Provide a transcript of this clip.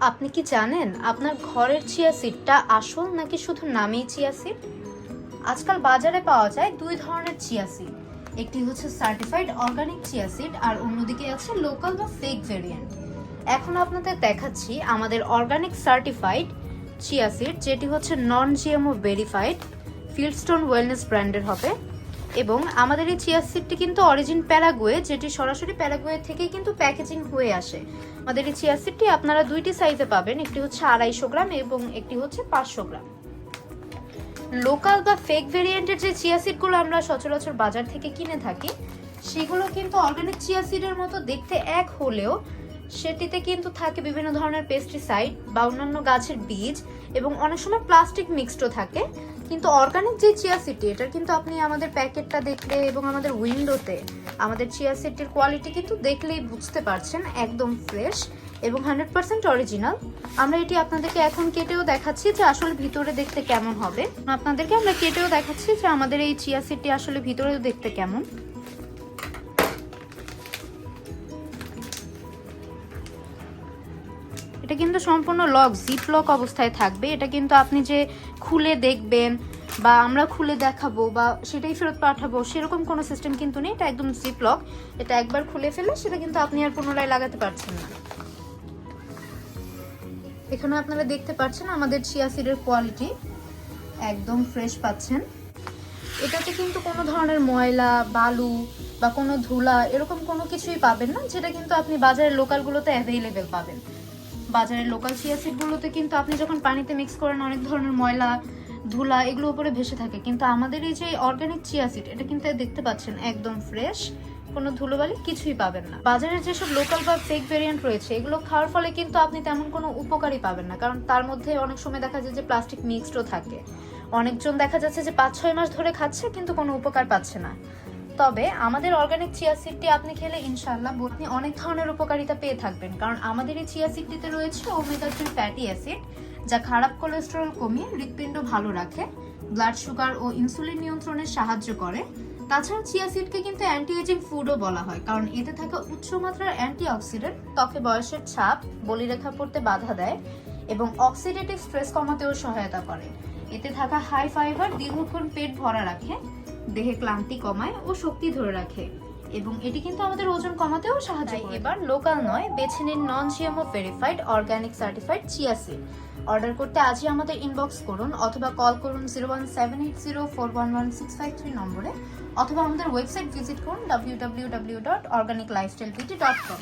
আপনি কি জানেন আপনার ঘরের চিয়া সিডটা আসল নাকি শুধু নামেই চিয়া সিড আজকাল বাজারে পাওয়া যায় দুই ধরনের চিয়া সিড একটি হচ্ছে সার্টিফাইড অর্গানিক চিয়া সিড আর অন্যদিকে আছে লোকাল বা ফেক ভেরিয়েন্ট এখন আপনাদের দেখাচ্ছি আমাদের অর্গানিক সার্টিফাইড চিয়া সিড যেটি হচ্ছে non GMO verified Fieldstone wellness ব্র্যান্ডের হবে। এবং আমাদের এই চিয়া সিডটি কিন্তু অরিজিন প্যারাগুয়ে, যেটি সরাসরি প্যারাগুয়ে থেকেই কিন্তু প্যাকেজিং হয়ে আসে। আমাদের এই চিয়া সিডটি আপনারা দুইটি সাইজে পাবেন, একটি হচ্ছে আড়াইশো গ্রাম এবং একটি হচ্ছে পাঁচশো গ্রাম। লোকাল বা ফেক ভেরিয়েন্টের যে চিয়া সিডগুলো আমরা সচরাচর বাজার থেকে কিনে থাকি, সেগুলো কিন্তু অর্গানিক চিয়া সিডের মতো দেখতে এক হলেও সেটিতে কিন্তু থাকে বিভিন্ন ধরনের পেস্টিসাইড বা অন্যান্য গাছের বীজ এবং অনেক সময় প্লাস্টিক মিক্সডও থাকে। কিন্তু অর্গানিক যে চিয়া সিটি এটার কিন্তু আপনি আমাদের প্যাকেটটা দেখলে এবং আমাদের উইন্ডোতে আমাদের চিয়া সিডটির কোয়ালিটি কিন্তু দেখলেই বুঝতে পারছেন, একদম ফ্রেশ এবং হান্ড্রেড পার্সেন্ট অরিজিনাল আমরা এটি আপনাদেরকে এখন কেটেও দেখাচ্ছি যে আসলে ভিতরে দেখতে কেমন হবে। আপনাদেরকে আমরা কেটেও দেখাচ্ছি যে আমাদের এই চিয়া সিডটি আসলে ভিতরেও দেখতে কেমন। এটা কিন্তু সম্পূর্ণ লক জিপ লক অবস্থায় থাকবে। এটা কিন্তু আপনি যে খুলে দেখবেন বা আমরা খুলে দেখাবো বা সেটাই ফেরত পাঠাবো, সেরকম কোনো সিস্টেম কিন্তু নেই। এটা একদম জিপ লক এটা একবার খুলে ফেলে সেটা কিন্তু আপনি আর পুনরায় লাগাতে পারছেন না। এখানে আপনারা দেখতে পাচ্ছেন আমাদের চিয়া সিডের কোয়ালিটি একদম ফ্রেশ পাচ্ছেন। এটাতে কিন্তু কোনো ধরনের ময়লা, বালু বা কোনো ধুলা, এরকম কোনো কিছুই পাবেন না, যেটা কিন্তু আপনি বাজারের লোকালগুলোতে অ্যাভেলেবেল পাবেন। বাজারের লোকাল চিয়া সিডগুলোতে কিন্তু আপনি যখন পানিতে মিক্স করেন, অনেক ধরনের ময়লা, ধুলা এগুলো উপরে ভেসে থাকে। কিন্তু আমাদের এই যে অর্গানিক চিয়া সিড এটা কিন্তু দেখতে পাচ্ছেন একদম ফ্রেশ কোনো ধুলোবালি কিছুই পাবেন না। বাজারে যেসব লোকাল বা ফেক ভেরিয়েন্ট রয়েছে, এগুলো খাওয়ার ফলে কিন্তু আপনি তেমন কোনো উপকারই পাবেন না। কারণ তার মধ্যে অনেক সময় দেখা যায় যে প্লাস্টিক মিক্সডও থাকে। অনেকজন দেখা যাচ্ছে যে পাঁচ ছয় মাস ধরে খাচ্ছে, কিন্তু কোনো উপকার পাচ্ছে না। তবে আমাদের অর্গানিক চিয়া সিডটি আপনি খেলে ইনশাল্লাহ আপনি অনেক ধরনের উপকারিতা পেয়ে থাকবেন। কারণ আমাদের এই চিয়া সিডটিতে রয়েছে ওমেগা থ্রি ফ্যাটি অ্যাসিড যা খারাপ কোলেস্টেরল কমিয়ে হৃৎপিণ্ড ভালো রাখে ব্লাড সুগার ও ইনসুলিন নিয়ন্ত্রণে সাহায্য করে। তাছাড়া চিয়া সিডকে কিন্তু অ্যান্টি এজিং ফুডও বলা হয়, কারণ এতে থাকা উচ্চমাত্রার অ্যান্টি অক্সিডেন্ট ত্বকে বয়সের ছাপ, বলিরেখা পড়তে বাধা দেয় এবং অক্সিডেটিভ স্ট্রেস কমাতেও সহায়তা করে। এতে থাকা হাই ফাইবার দীর্ঘক্ষণ পেট ভরা রাখে দেহে ক্লান্তি কমায় ও শক্তি ধরে রাখে। এবং এটি কিন্তু আমাদের ওজন কমাতেও সাহায্য করে। এবার লোকাল নয় বেছে নিন non GMO verified organic certified chia seed order করতে আজই আমাদের ইনবক্স করুন অথবা কল করুন zero one seven eight zero four one one six five three নম্বরে অথবা আমাদের ওয়েবসাইট ভিজিট করুন W W W dot organic lifestyle beauty dot com